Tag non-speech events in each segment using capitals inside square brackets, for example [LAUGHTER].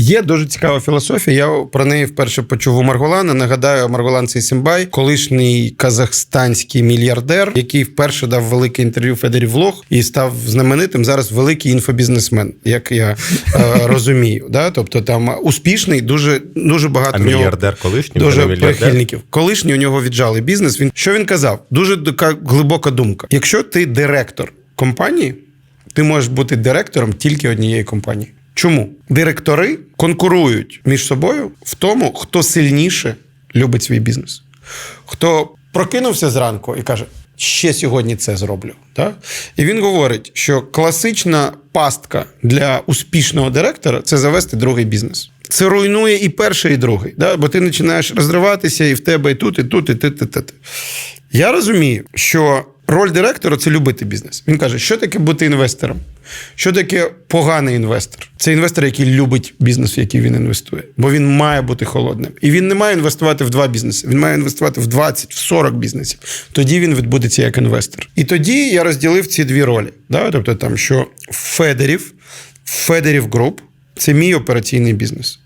Є дуже цікава філософія. Я про неї вперше почув у Марголана. Нагадаю, Марголан Сейсімбай, колишній казахстанський мільярдер, який вперше дав велике інтерв'ю Федері Влог і став знаменитим. Зараз великий інфобізнесмен, як я е, [LAUGHS] розумію. Да? Тобто там успішний, дуже дуже багато А нього мільярдер колишній? Дуже мільярдер? прихильників. Колишній у нього віджали бізнес. Він що він казав? Дуже така глибока думка. Якщо ти директор компанії, ти можеш бути директором тільки однієї компанії. Чому? Директори конкурують між собою в тому, хто сильніше любить свій бізнес. Хто прокинувся зранку і каже: ще сьогодні це зроблю. Так? І він говорить, що класична пастка для успішного директора це завести другий бізнес. Це руйнує і перший, і другий. Да? Бо ти починаєш розриватися, і в тебе і тут, і тут, і ти, ти, ти. Я розумію, що роль директора це любити бізнес. Він каже, що таке бути інвестором? Що таке поганий інвестор? Це інвестор, який любить бізнес, в який він інвестує, бо він має бути холодним. І він не має інвестувати в два бізнеси. Він має інвестувати в 20, в 40 бізнесів. Тоді він відбудеться як інвестор. І тоді я розділив ці дві ролі. Да? Тобто, там, що Федерів, Федерів Груп це мій операційний бізнес.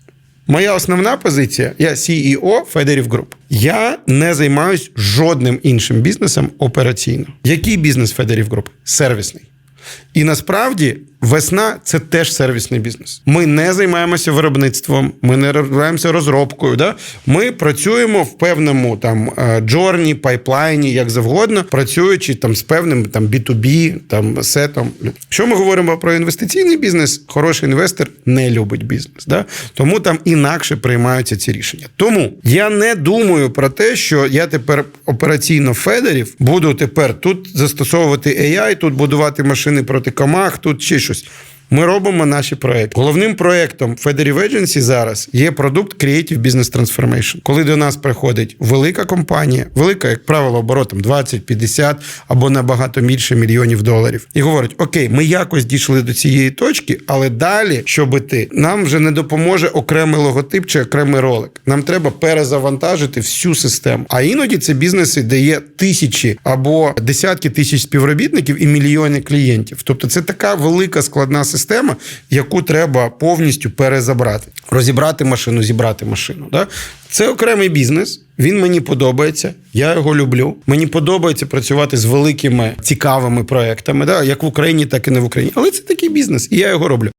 Моя основна позиція я CEO Федерів Груп. Я не займаюсь жодним іншим бізнесом операційно. Який бізнес Федерів Груп? Сервісний. І насправді весна це теж сервісний бізнес. Ми не займаємося виробництвом, ми не займаємося розробкою. Да? Ми працюємо в певному там е, джорні, пайплайні, як завгодно, працюючи там з певним там B2B, там сетом. Що ми говоримо про інвестиційний бізнес? Хороший інвестор не любить бізнес. Да? Тому там інакше приймаються ці рішення. Тому я не думаю про те, що я тепер операційно Федерів буду тепер тут застосовувати AI, тут будувати машини проти комах, тут ще щось. Ми робимо наші проекти. Головним проектом Federiv Agency зараз є продукт Creative Business Transformation. Коли до нас приходить велика компанія, велика, як правило, оборотом 20, 50 або набагато більше мільйонів доларів, і говорить: Окей, ми якось дійшли до цієї точки, але далі, щоб іти, нам вже не допоможе окремий логотип чи окремий ролик. Нам треба перезавантажити всю систему. А іноді це бізнеси, де є тисячі або десятки тисяч співробітників і мільйони клієнтів. Тобто, це така велика складна система, яку треба повністю перезабрати, розібрати машину, зібрати машину. Да? Це окремий бізнес. Він мені подобається, я його люблю. Мені подобається працювати з великими цікавими проектами, да? як в Україні, так і не в Україні. Але це такий бізнес, і я його роблю.